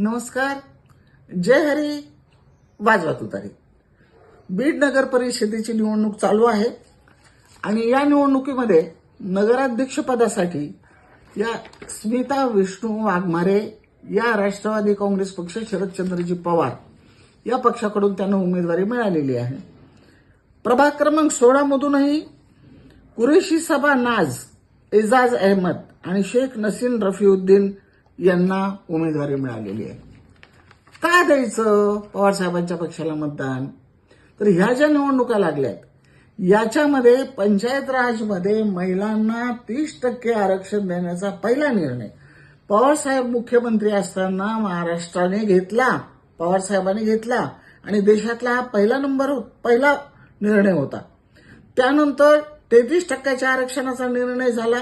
नमस्कार. जय हरी. वाजवा तुतारी बीड नगर परिषदेची निवडणूक चालू आहे. आणि या निवडणुकीमध्ये नगराध्यक्षपदासाठी या स्मिता विष्णू वाघमारे या राष्ट्रवादी काँग्रेस पक्ष शरदचंद्रजी पवार या पक्षाकडून त्यांना उमेदवारी मिळालेली आहे. प्रभाग क्रमांक सोळामधूनही कुरेशी सभा नाज एजाज अहमद आणि शेख नसीन रफीउद्दीन यांना उमेदवारी मिळालेली आहे. का द्यायचं? पवारसाहेबांच्या पक्षाला मतदान. तर ह्या ज्या निवडणुका लागल्यात याच्यामध्ये पंचायत राजमध्ये महिलांना तीस टक्के आरक्षण देण्याचा पहिला निर्णय. पवारसाहेब मुख्यमंत्री असताना महाराष्ट्राने घेतला. पवारसाहेबांनी घेतला. आणि देशातला हा पहिला नंबर पहिला निर्णय होता. त्यानंतर तेहतीस टक्क्याच्या आरक्षणाचा निर्णय झाला.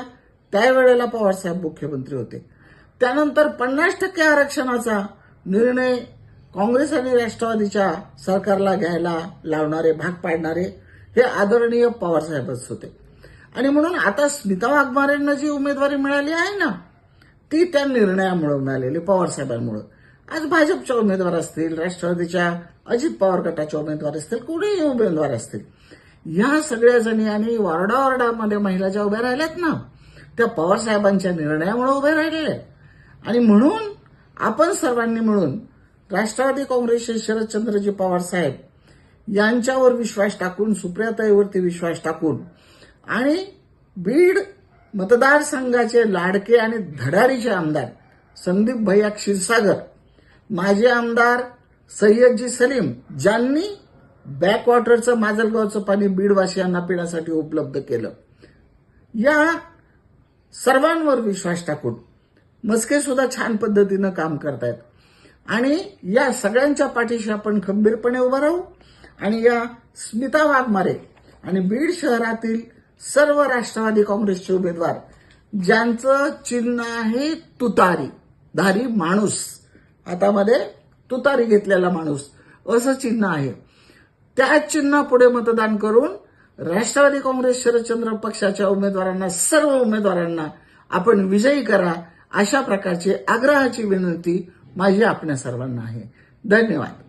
त्यावेळेला पवारसाहेब मुख्यमंत्री होते. त्यानंतर पन्नास टक्के आरक्षणाचा निर्णय काँग्रेस आणि राष्ट्रवादीच्या सरकारला घ्यायला लावणारे भाग पाडणारे हे आदरणीय पवारसाहेबच होते. आणि म्हणून आता स्मिता वाघमारेंना जी उमेदवारी मिळाली आहे ना ती त्या निर्णयामुळे मिळालेली पवारसाहेबांमुळे आज भाजपचे उमेदवार असतील राष्ट्रवादीच्या अजित पवार गटाचे उमेदवार असतील कोणीही उमेदवार असतील या सगळ्या जणी आणि वॉर्डावॉर्डामध्ये महिला ज्या उभ्या राहिल्यात ना त्या पवारसाहेबांच्या निर्णयामुळे उभ्या राहिलेल्या आहेत. आणि म्हणून आपण सर्वांनी मिळून राष्ट्रवादी काँग्रेसचे शरदचंद्रजी पवार साहेब यांच्यावर विश्वास टाकून सुप्रियाताईवरती विश्वास टाकून आणि बीड मतदारसंघाचे लाडके आणि धडारीचे आमदार संदीप भैया क्षीरसागर माजी आमदार सय्यदजी सलीम ज्यांनी बॅकवॉटरचं माजलगावचं पाणी बीडवासियांना पिण्यासाठी उपलब्ध केलं. या सर्वांवर विश्वास टाकून मस्के सुद्धा छान पद्धतीनं काम करतायत. आणि या सगळ्यांच्या पाठीशी आपण खंबीरपणे उभं राहू आणि या स्मिता वाघमारे आणि बीड शहरातील सर्व राष्ट्रवादी काँग्रेसचे उमेदवार ज्यांचं चिन्ह आहे तुतारी धारी माणूस. हातामध्ये तुतारी घेतलेला माणूस असं चिन्ह आहे. त्या चिन्हापुढे मतदान करून राष्ट्रवादी काँग्रेस शरदचंद्र पक्षाच्या उमेदवारांना सर्व उमेदवारांना आपण विजयी करा अशा प्रकारची आग्रहाची विनंती माझी आपल्या सर्वांना आहे. धन्यवाद.